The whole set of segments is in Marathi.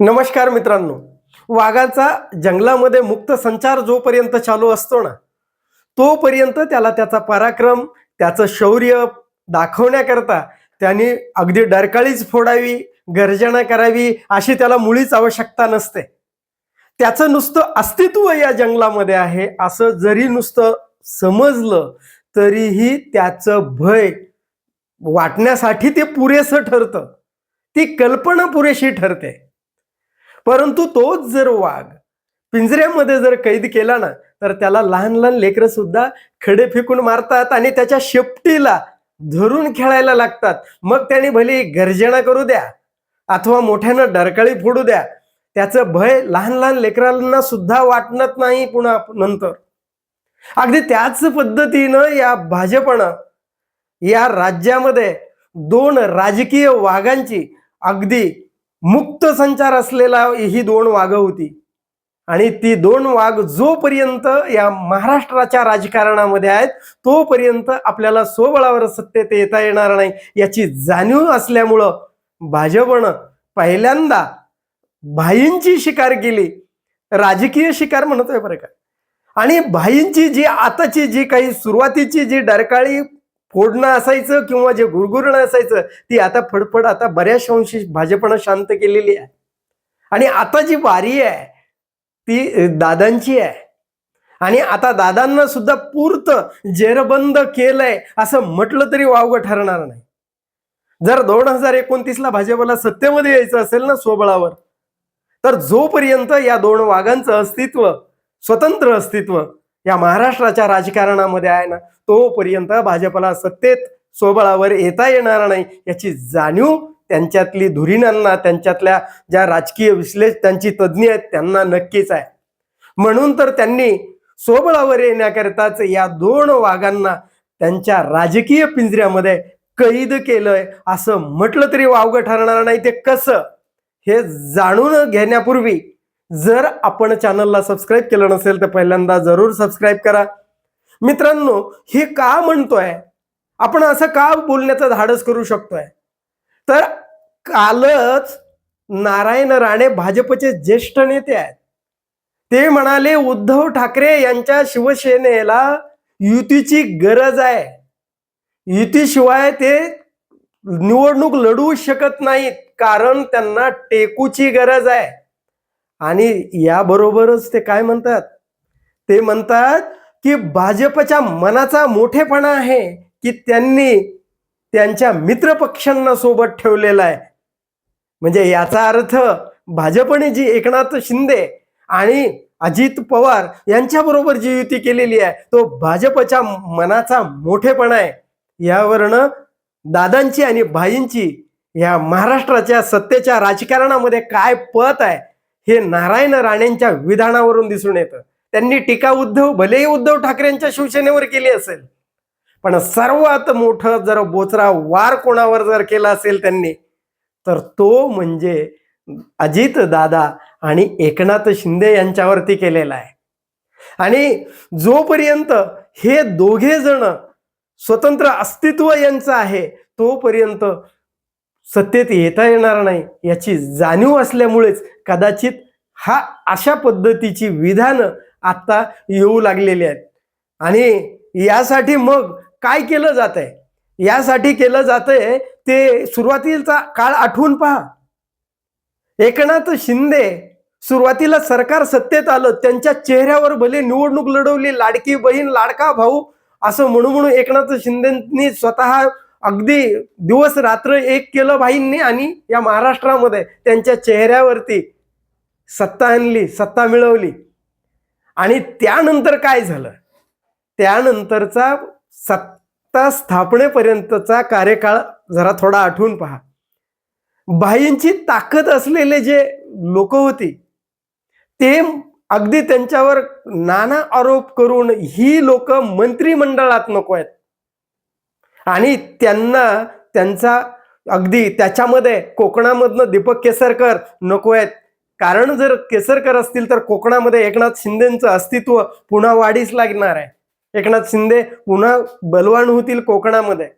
नमस्कार मित्रांनो. वाघाचा जंगलामध्ये मुक्त संचार जोपर्यंत चालू असतो ना तोपर्यंत त्याला त्याचा पराक्रम त्याचं शौर्य दाखवण्याकरता त्यांनी अगदी डरकाळीच फोडावी गर्जना करावी अशी त्याला मुळीच आवश्यकता नसते. त्याचं नुसतं अस्तित्व या जंगलामध्ये आहे असं जरी नुसतं समजलं तरीही त्याचं भय वाटण्यासाठी ते पुरेसं ठरतं. ती कल्पना पुरेशी ठरते. परंतु तोच जर वाघ पिंजऱ्यामध्ये जर कैद केला ना तर त्याला लहान लहान लेकरं सुद्धा खडे फेकून मारतात आणि त्याच्या शेपटीला धरून खेळायला लागतात. मग त्याने भले गर्जना करू द्या अथवा मोठ्यानं डरकाळी फोडू द्या त्याचं भय लहान लहान लेकरांना सुद्धा वाटणत नाही पुन्हा नंतर. अगदी त्याच पद्धतीनं या भाजपनं या राज्यामध्ये दोन राजकीय वाघांची अगदी मुक्त संचार असलेला ही दोन वाघ होती. आणि ती दोन वाघ जोपर्यंत या महाराष्ट्राच्या राजकारणामध्ये आहेत तोपर्यंत आपल्याला स्वबळावर सत्तेत येता येणार नाही याची जाणीव असल्यामुळं भाजपनं पहिल्यांदा भाईंची शिकार केली. राजकीय शिकार म्हणतोय बरं का. आणि भाईंची जी आताची जी काही सुरुवातीची जी डरकाळी फोडणं असायचं किंवा जे गुरगुरणं असायचं ती आता फडफड आता बऱ्याच अंशी भाजपनं शांत केलेली आहे. आणि आता जी वारी आहे ती दादांची आहे. आणि आता दादांना सुद्धा पूर्त जेरबंद केलंय असं म्हटलं तरी वावगं ठरणार नाही. जर दोन हजार एकोणतीसला भाजपला सत्तेमध्ये यायचं असेल ना स्वबळावर तर जोपर्यंत या दोन वाघांचं अस्तित्व स्वतंत्र अस्तित्व या महाराष्ट्राच्या राजकारणामध्ये आहे ना तोपर्यंत भाजपला सत्तेत स्वबळावर येता येणार नाही याची जाणीव त्यांच्यातली धुरीणांना त्यांच्यातल्या ज्या राजकीय विश्लेष त्यांची तज्ज्ञ आहेत त्यांना नक्कीच आहे. म्हणून तर त्यांनी स्वबळावर येण्याकरिताच या दोन वाघांना त्यांच्या राजकीय पिंजऱ्यामध्ये कैद केलंय असं म्हटलं तरी वावगं ठरणार नाही ते कसं? हे जाणून घेण्यापूर्वी जर आपण चॅनलला सबस्क्राईब केलं नसेल तर पहिल्यांदा जरूर सबस्क्राईब करा. मित्रांनो हे का म्हणतोय? आपण असं का बोलण्याचं धाडस करू शकतोय? तर कालच नारायण राणे भाजपचे ज्येष्ठ नेते आहेत. ते म्हणाले उद्धव ठाकरे यांच्या शिवसेनेला युतीची गरज आहे. युतीशिवाय ते निवडणूक लढवू शकत नाहीत कारण त्यांना टेकूची गरज आहे. आणि याबरोबरच ते काय म्हणतात? ते म्हणतात की भाजपच्या मनाचा मोठेपणा आहे की त्यांनी त्यांच्या मित्रपक्षांना सोबत ठेवलेला आहे. म्हणजे याचा अर्थ भाजपने जी एकनाथ शिंदे आणि अजित पवार यांच्याबरोबर जी युती केलेली आहे तो भाजपच्या मनाचा मोठेपणा आहे. यावरनं दादांची आणि भाईंची या महाराष्ट्राच्या सत्तेच्या राजकारणामध्ये काय पत आहे हे नारायण राणेंच्या विधानावरून दिसून येतं. त्यांनी टीका उद्धव भलेही उद्धव ठाकरेंच्या शिवसेनेवर केली असेल पण सर्वात मोठं जर बोचरा वार कोणावर जर केला असेल त्यांनी तर तो म्हणजे अजित दादा आणि एकनाथ शिंदे यांच्यावरती केलेला आहे. आणि जोपर्यंत हे दोघे जण स्वतंत्र अस्तित्व यांचं आहे तोपर्यंत सत्तेत येता येणार नाही याची जाणीव असल्यामुळेच कदाचित हा अशा पद्धतीची विधानं आत्ता येऊ लागलेली आहेत. आणि यासाठी मग काय केलं जात आहे यासाठी केलं जात आहे ते सुरुवातीचा काळ आठवून पहा. एकनाथ शिंदे सुरुवातीला सरकार सत्तेत आलं त्यांच्या चेहऱ्यावर भले निवडणूक लढवली लाडकी बहीण लाडका भाऊ असं म्हणू म्हणून एकनाथ शिंदेनी स्वतः अगदी दिवस रात्र एक केलं भाईंनी आणि या महाराष्ट्रामध्ये त्यांच्या चेहऱ्यावरती सत्ता आणली सत्ता मिळवली. आणि त्यानंतर काय झालं? त्यानंतरचा सत्ता स्थापनेपर्यंतचा कार्यकाळ जरा थोडा आठवून पहा. बाईंची ताकद असलेले जे लोक होती ते अगदी त्यांच्यावर नाना आरोप करून ही लोक मंत्रिमंडळात नको आहेत. आणि त्यांना त्यांचा अगदी त्याच्यामध्ये कोकणामधनं दीपक केसरकर नको आहेत. कारण जर केसरकर असतील तर कोकणामध्ये एकनाथ शिंदेचं अस्तित्व पुन्हा वाढीस लागणार आहे. एकनाथ शिंदे पुन्हा बलवान होतील कोकणामध्ये.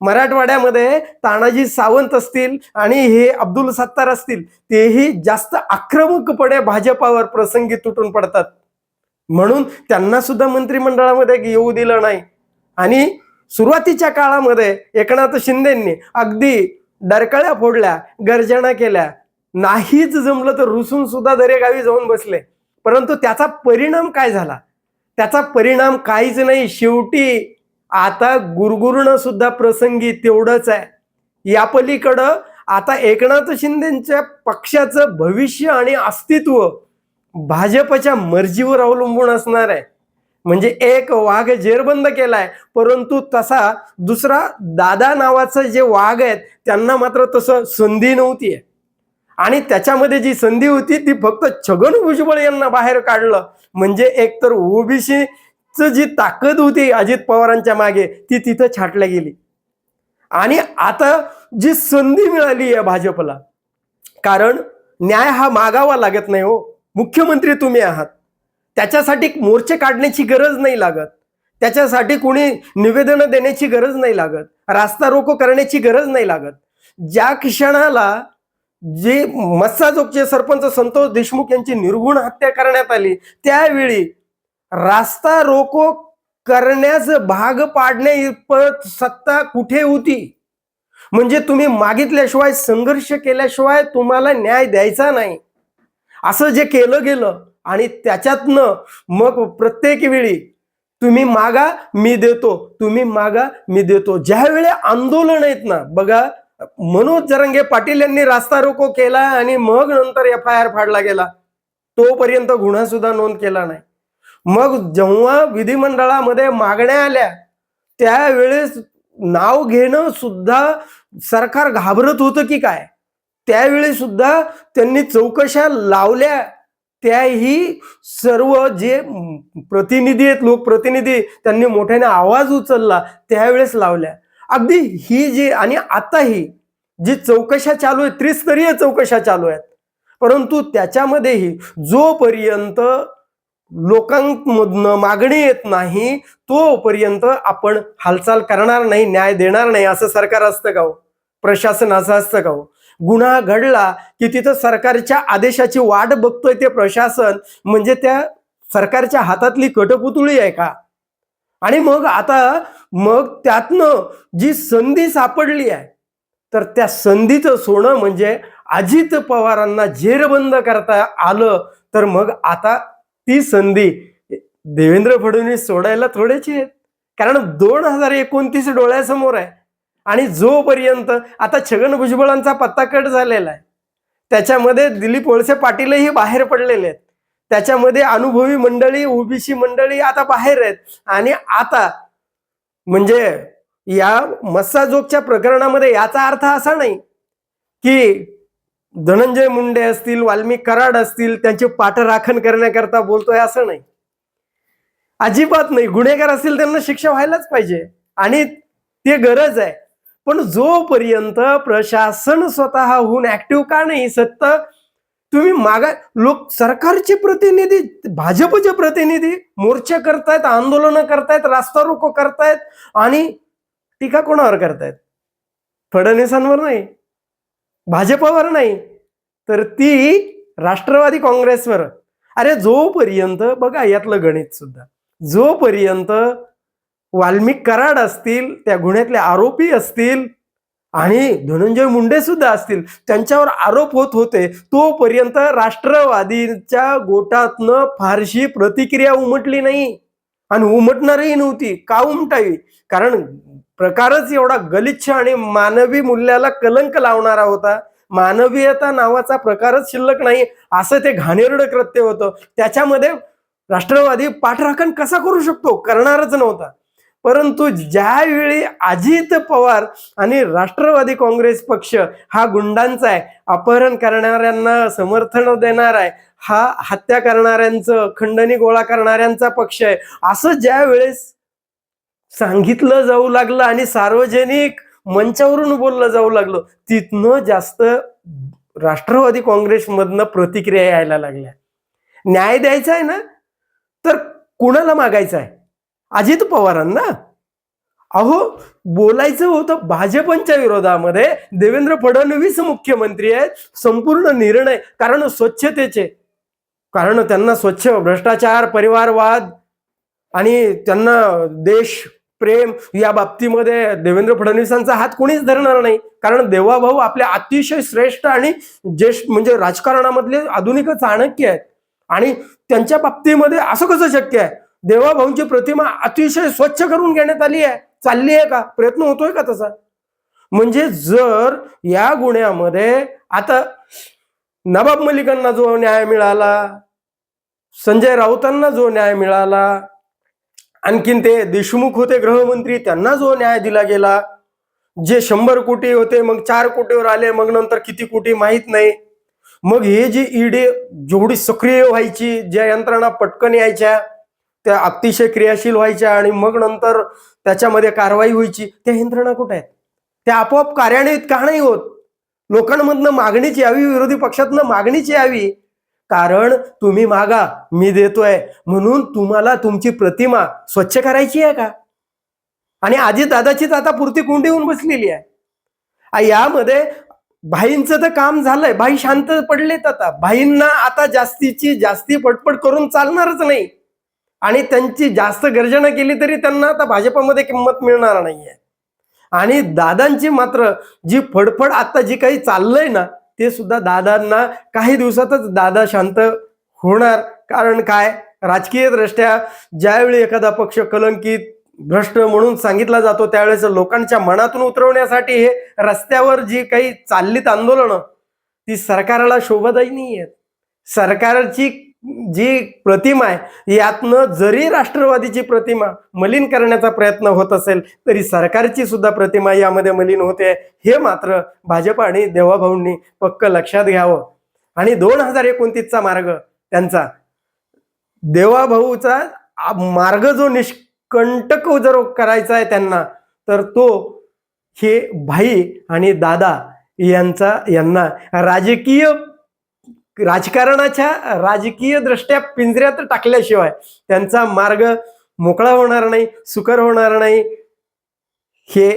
मराठवाड्यामध्ये तानाजी सावंत असतील आणि हे अब्दुल सत्तार असतील तेही जास्त आक्रमकपणे भाजपावर प्रसंगी तुटून पडतात. म्हणून त्यांना सुद्धा मंत्रिमंडळामध्ये येऊ दिलं नाही. आणि सुरुवातीच्या काळामध्ये एकनाथ शिंदेंनी अगदी डरकळ्या फोडल्या गर्जना केल्या. नाहीच जमलं तर रुसून सुद्धा दरेगावी जाऊन बसले. परंतु त्याचा परिणाम काय झाला? त्याचा परिणाम काहीच नाही. शेवटी आता गुरगुरणं सुद्धा प्रसंगी तेवढंच आहे. या पलीकडं आता एकनाथ शिंदेच्या पक्षाचं भविष्य आणि अस्तित्व भाजपच्या मर्जीवर अवलंबून असणार आहे. म्हणजे एक वाघ जेरबंद केलाय परंतु तसा दुसरा दादा नावाचं जे वाघ आहेत त्यांना मात्र तसं संधी नव्हती आहे. आणि त्याच्यामध्ये जी संधी होती ती फक्त छगन भुजबळ यांना बाहेर काढलं. म्हणजे एकतर च जी ताकद होती अजित पवारांच्या मागे ती तिथं छाटल्या गेली. आणि आता जी संधी मिळाली आहे भाजपला कारण न्याय हा मागावा लागत नाही हो. मुख्यमंत्री तुम्ही आहात. त्याच्यासाठी मोर्चे काढण्याची गरज नाही लागत. त्याच्यासाठी कोणी निवेदनं देण्याची गरज नाही लागत. रास्ता रोको करण्याची गरज नाही लागत. ज्या क्षणाला जे मस्साजोगचे सरपंच संतोष देशमुख यांची निर्गुण हत्या करण्यात आली त्यावेळी रास्ता रोको करण्यास भाग पाडण्या इतपत सत्ता कुठे होती? म्हणजे तुम्ही मागितल्याशिवाय संघर्ष केल्याशिवाय तुम्हाला न्याय द्यायचा नाही. असं जे केलं गेलं आणि त्याच्यातनं मग प्रत्येक वेळी तुम्ही मागा मी देतो तुम्ही मागा मी देतो. ज्यावेळी आंदोलन आहेत ना बघा मनोज जरंगे पाटील यांनी रास्ता रोको केला आणि मग नंतर एफ आय आर फाडला गेला. तोपर्यंत गुन्हा सुद्धा नोंद केला नाही. मग जेव्हा विधिमंडळामध्ये मागण्या आल्या त्यावेळेस नाव घेणं सुद्धा सरकार घाबरत होतं की काय? त्यावेळी सुद्धा त्यांनी चौकशा लावल्या. त्याही सर्व जे प्रतिनिधी आहेत लोकप्रतिनिधी त्यांनी मोठ्याने आवाज उचलला त्यावेळेस लावल्या. अगदी ही जी आणि आताही जी चौकशा चालू आहे त्रिस्तरीय चौकशा चालू आहेत. परंतु त्याच्यामध्येही जोपर्यंत लोकांमधनं मागणी येत नाही तोपर्यंत आपण हालचाल करणार नाही न्याय देणार नाही असं सरकार असतं का हो? प्रशासन असं असतं का हो? गुन्हा घडला की तिथं सरकारच्या आदेशाची वाट बघतोय ते प्रशासन म्हणजे त्या सरकारच्या हातातली कटपुतळी आहे का? आणि मग आता मग त्यातनं जी संधी सापडली आहे तर त्या संधीचं सोनं म्हणजे अजित पवारांना जेरबंद करता आलं तर मग आता ती संधी देवेंद्र फडणवीस सोडायला थोडेची आहेत. कारण दोन हजार एकोणतीस डोळ्यासमोर आहे. आणि जोपर्यंत आता छगन भुजबळांचा पत्ता कट झालेला आहे त्याच्यामध्ये दिलीप वळसे पाटीलही बाहेर पडलेले आहेत. त्याच्यामध्ये अनुभवी मंडळी ओबीसी मंडळी आता बाहेर आहेत. आणि आता म्हणजे या मस्साजोगच्या प्रकरणामध्ये याचा अर्थ असा नाही की धनंजय मुंडे असतील वाल्मिक कराड असतील त्यांचे पाठराखण करण्याकरता बोलतोय असं नाही. अजिबात नाही. गुन्हेगार असतील त्यांना शिक्षा व्हायलाच पाहिजे आणि ते गरज आहे. पण जोपर्यंत प्रशासन स्वतःहून ऍक्टिव्ह का नाही सत्ता तुम्ही मागा लोक सरकारचे प्रतिनिधी भाजपचे प्रतिनिधी मोर्चे करतायत आंदोलनं करतायत रास्ता रोको करतायत आणि टीका कोणावर करतायत? फडणवीसांवर नाही. भाजपावर नाही. तर ती राष्ट्रवादी काँग्रेसवर. अरे जोपर्यंत बघा यातलं गणित सुद्धा. जोपर्यंत वाल्मिक कराड असतील त्या गुन्ह्यातले आरोपी असतील आणि धनंजय मुंडे सुद्धा असतील त्यांच्यावर आरोप होत होते तोपर्यंत राष्ट्रवादीच्या गोटातनं फारशी प्रतिक्रिया उमटली नाही. आणि उमटणारही नव्हती का उमटावी? कारण प्रकारच एवढा गलिच्छ आणि मानवी मूल्याला कलंक लावणारा होता. मानवीयता नावाचा प्रकारच शिल्लक नाही असं ते घाणेरडं कृत्य होतं. त्याच्यामध्ये राष्ट्रवादी पाठराखण कसा करू शकतो? करणारच नव्हता. परंतु ज्यावेळी अजित पवार आणि राष्ट्रवादी काँग्रेस पक्ष हा गुंडांचा आहे अपहरण करणाऱ्यांना समर्थन देणार आहे हा हत्या करणाऱ्यांचं खंडणी गोळा करणाऱ्यांचा पक्ष आहे असं ज्या वेळेस सांगितलं जाऊ लागलं आणि सार्वजनिक मंचावरून बोललं जाऊ लागलं तिथनं जास्त राष्ट्रवादी काँग्रेसमधनं प्रतिक्रिया यायला लागल्या. न्याय द्यायचा आहे ना? तर कुणाला मागायचा आहे? अजित पवारांना? अहो बोलायचं होतं भाजपच्या विरोधामध्ये. देवेंद्र फडणवीस मुख्यमंत्री आहेत. संपूर्ण निर्णय कारण स्वच्छतेचे. कारण त्यांना स्वच्छ भ्रष्टाचार परिवारवाद आणि त्यांना देश प्रेम या बाबतीमध्ये देवेंद्र फडणवीसांचा हात कोणीच धरणार नाही. कारण देवाभाऊ आपले अतिशय श्रेष्ठ आणि ज्येष्ठ म्हणजे राजकारणामधले आधुनिक चाणक्य आहेत. आणि त्यांच्या बाबतीमध्ये असं कसं शक्य आहे? देवाभाऊंची प्रतिमा अतिशय स्वच्छ करून घेण्यात आली आहे. चालली आहे का? प्रयत्न होतोय का तसा? म्हणजे जर या गुन्ह्यामध्ये आता नवाब मलिकांना जो न्याय मिळाला संजय राऊतांना जो न्याय मिळाला आणखीन ते देशमुख होते गृहमंत्री त्यांना जो न्याय दिला गेला जे शंभर कोटी होते मग चार कोटीवर आले मग नंतर किती कोटी माहीत नाही. मग हे जी ईडी जेवढी सक्रिय व्हायची ज्या यंत्रणा पटकन यायच्या त्या अतिशय क्रियाशील व्हायच्या आणि मग नंतर त्याच्यामध्ये कारवाई व्हायची. त्या यंत्रणा कुठे आहेत? त्या आपोआप कार्यान्वित का नाही होत? लोकांमधनं मागणीच यावी विरोधी पक्षातनं मागणीच यावी. कारण तुम्ही मागा मी देतोय. म्हणून तुम्हाला तुमची प्रतिमा स्वच्छ करायची आहे का? आणि आजी दादाचीच आता पुरती कुंडी होऊन बसलेली आहे. यामध्ये भाईंचं तर काम झालंय. भाई शांत पडलेत आता. भाईंना आता जास्तीची जास्ती पटपट करून चालणारच नाही. आणि त्यांची जास्त गर्जना केली तरी त्यांना आता भाजपमध्ये किंमत मिळणार नाहीये. आणि दादांची मात्र जी फडफड आता जी काही चाललंय ना ते सुद्धा दादांना काही दिवसातच दादा शांत होणार. कारण काय? राजकीय दृष्ट्या ज्यावेळी एखादा पक्ष कलंकित भ्रष्ट म्हणून सांगितला जातो त्यावेळेस लोकांच्या मनातून उतरवण्यासाठी हे रस्त्यावर जी काही चाललीत आंदोलनं ती सरकारला शोभादायी नाही आहेत सरकारची जी प्रतिमा आहे यातनं जरी राष्ट्रवादीची प्रतिमा मलिन करण्याचा प्रयत्न होत असेल तरी सरकारची सुद्धा प्रतिमा यामध्ये मलिन होते. हे मात्र भाजप आणि देवाभाऊंनी पक्क लक्षात घ्यावं. आणि दोन हजार एकोणतीसचा मार्ग त्यांचा. देवाभाऊचा मार्ग जो निष्कंटक जर करायचा आहे त्यांना तर तो हे भाई आणि दादा यांचा यांना राजकीय राजकारणाच्या राजकीय दृष्ट्या पिंजऱ्यात टाकल्याशिवाय त्यांचा मार्ग मोकळा होणार नाही सुकर होणार नाही. हे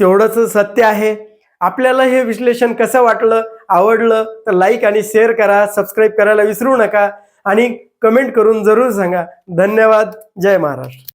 तेवढंच सत्य आहे. आपल्याला हे विश्लेषण कसं वाटलं आवडलं तर लाईक आणि शेअर करा सबस्क्राईब करायला विसरू नका आणि कमेंट करून जरूर सांगा. धन्यवाद. जय महाराष्ट्र.